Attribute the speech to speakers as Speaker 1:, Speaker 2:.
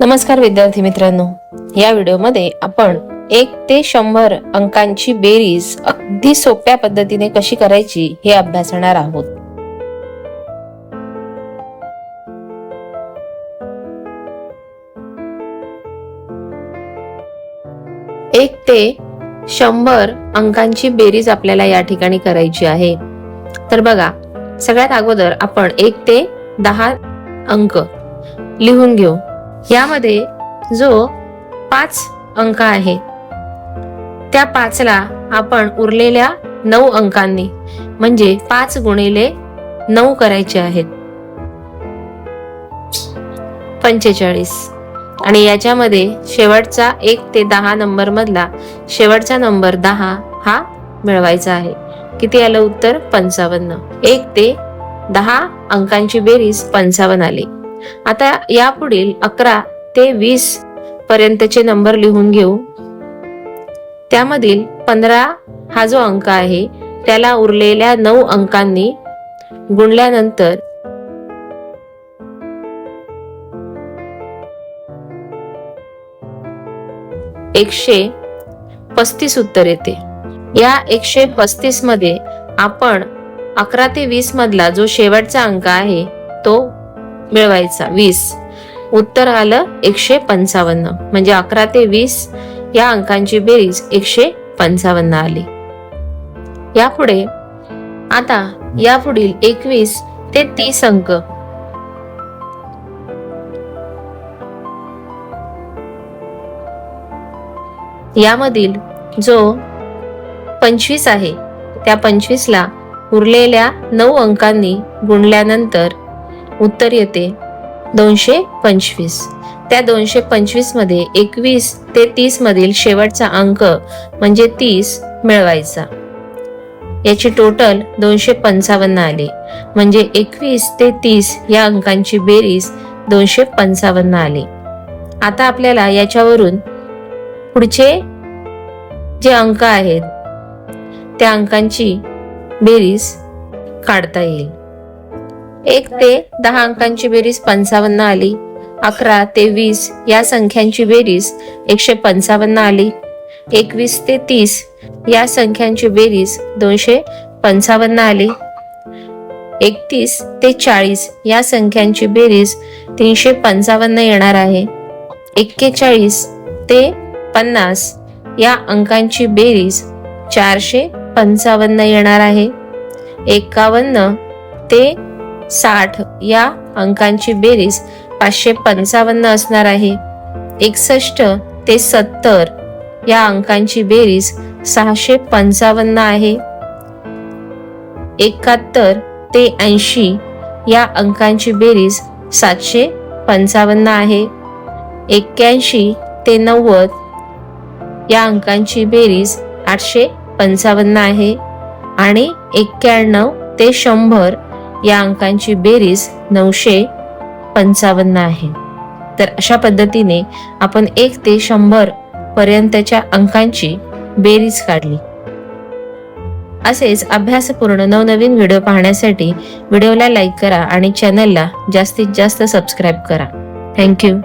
Speaker 1: नमस्कार विद्यार्थी मित्रांनो. या व्हिडिओमध्ये आपण एक ते शंभर अंकांची बेरीज अगदी सोप्या पद्धतीने कशी करायची हे अभ्यासणार आहोत. एक ते शंभर अंकांची बेरीज आपल्याला या ठिकाणी करायची आहे. तर बघा सगळ्यात अगोदर आपण एक ते दहा अंक लिहून घेऊ. यामध्ये जो पाच अंक आहे त्या पाचला आपण उरलेल्या नऊ अंकांनी म्हणजे पाच गुणिले नऊ करायचे आहेत. पंचेचाळीस. आणि याच्यामध्ये शेवटचा एक ते दहा नंबर मधला शेवटचा नंबर दहा हा मिळवायचा आहे. किती आलं उत्तर? पंचावन्न. एक ते दहा अंकांची बेरीज पंचावन्न आली. आता यापुढील अकरा ते वीस पर्यंतचे नंबर लिहून घेऊ. त्यामधील पंधरा हा जो अंक आहे त्याला उरलेल्या नऊ अंकांनी गुणल्यानंतर एकशे पस्तीस उत्तर येते. या एकशे पस्तीसमध्ये आपण अकरा ते वीस मधला जो शेवटचा अंक आहे तो मिळवायचा. वीस. उत्तर आलं एकशे पंचावन्न. म्हणजे अकरा ते वीस या अंकांची बेरीज एकशे पंचावन्न आली. यापुढे आता यापुढील एकवीस ते तीस अंक. यामधील जो पंचवीस आहे त्या पंचवीसला उरलेल्या नऊ अंकांनी गुणल्यानंतर उत्तर येते दोनशे पंचवीस. त्या दोनशे पंचवीसमध्ये एकवीस ते तीस मधील शेवटचा अंक म्हणजे तीस मिळवायचा. याची टोटल दोनशे पंचावन्न आली. म्हणजे एकवीस ते तीस या अंकांची बेरीज दोनशे पंचावन्न आली. आता आपल्याला याच्यावरून पुढचे जे अंक आहेत त्या अंकांची बेरीज काढता येईल. एक ते दहा अंकांची बेरीज पंचावन्न आली. अकरा ते वीस या संख्यांची बेरीज एकशे पंचावन्न आली. एकवीस ते तीस या संख्यांची बेरीज दोनशे पंचावन्न आली. एकतीस ते चाळीस या संख्यांची बेरीज तीनशे पंचावन्न येणार आहे. एक्केचाळीस ते पन्नास या अंकांची बेरीज चारशे पंचावन्न येणार आहे. एकावन्न ते साठ या अंकांची बेरीज पाचशे पंचावन्न असणार आहे. एकसष्ट ते सत्तर या अंकांची बेरीज सहाशे पंचावन्न आहे. एकाहत्तर ते ऐंशी या अंकांची बेरीज सातशे पंचावन्न आहे. एक्क्याऐंशी ते नव्वद या अंकांची बेरीज आठशे पंचावन्न आहे. आणि एक्क्याण्णव ते शंभर या अंकांची बेरीज नऊशे पंचावन्न आहे. तर अशा पद्धतीने आपण एक ते शंभर पर्यंतच्या अंकांची बेरीज काढली. असेच अभ्यासपूर्ण नवनवीन व्हिडिओ पाहण्यासाठी व्हिडिओला लाईक करा आणि चॅनलला जास्तीत जास्त सबस्क्राईब करा. थँक्यू.